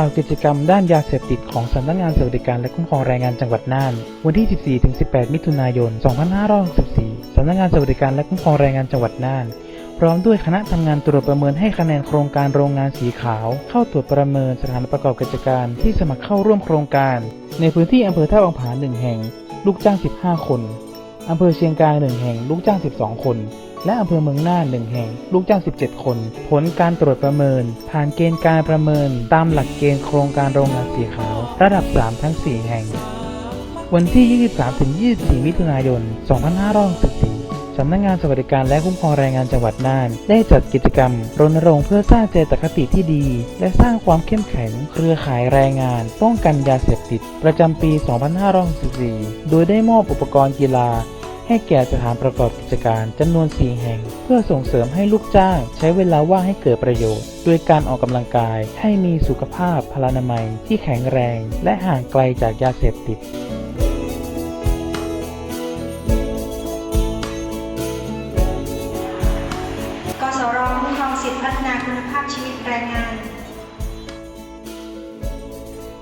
ข่าวกิจกรรมด้านยาเสพติดของสำนักงานสวัสดิการและคุ้มครองแรงงานจังหวัดน่าน วันที่ 14-18 มิถุนายน 2564สำนักงานสวัสดิการและคุ้มครองแรงงานจังหวัดน่าน พร้อมด้วยคณะทำงานตรวจประเมินให้คะแนนโครงการโรงงานสีขาว เข้าตรวจประเมินสถานประกอบกิจการที่สมัครเข้าร่วมโครงการ ในพื้นที่อำเภอท่าบางผาหนึ่งแห่ง ลูกจ้าง 15 คน อำเภอเชียงกลางหนึ่งแห่งลูกจ้าง 12 คน และอำเภอเมืองน่านหนึ่งแห่งลูกจ้าง 17 คน ผลการตรวจประเมิน ผ่านเกณฑ์การประเมิน ตามหลักเกณฑ์โครงการโรงงานสีขาว ระดับ 3 ทั้ง 4 แห่ง วันที่ 23-24 มิถุนายน 2564 สำนักงานสวัสดิการและคุ้มครองแรงงานจังหวัดน่าน ได้จัดกิจกรรม รณรงค์เพื่อสร้างเจตคติที่ดี และสร้างความเข้มแข็ง เครือข่ายแรงงาน ป้องกันยาเสพติด ประจำปี 2564 โดยได้มอบอุปกรณ์กีฬา ให้แก่สถานประกอบกิจการจำนวน 4 แห่ง เพื่อส่งเสริมให้ลูกจ้างใช้เวลาว่างให้เกิดประโยชน์ โดยการออกกำลังกายให้มีสุขภาพพลานามัยที่แข็งแรง และห่างไกลจากยาเสพติด พัฒนาคุณภาพชีวิตแรงงาน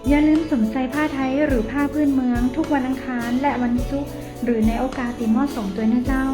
อย่าลืมสวมใจผ้าไทยหรือผ้าพื้นเมือง ทุกวันอังคารและวันศุกร์หรือในโอกาสตีมาะสมด้วนะเจ้า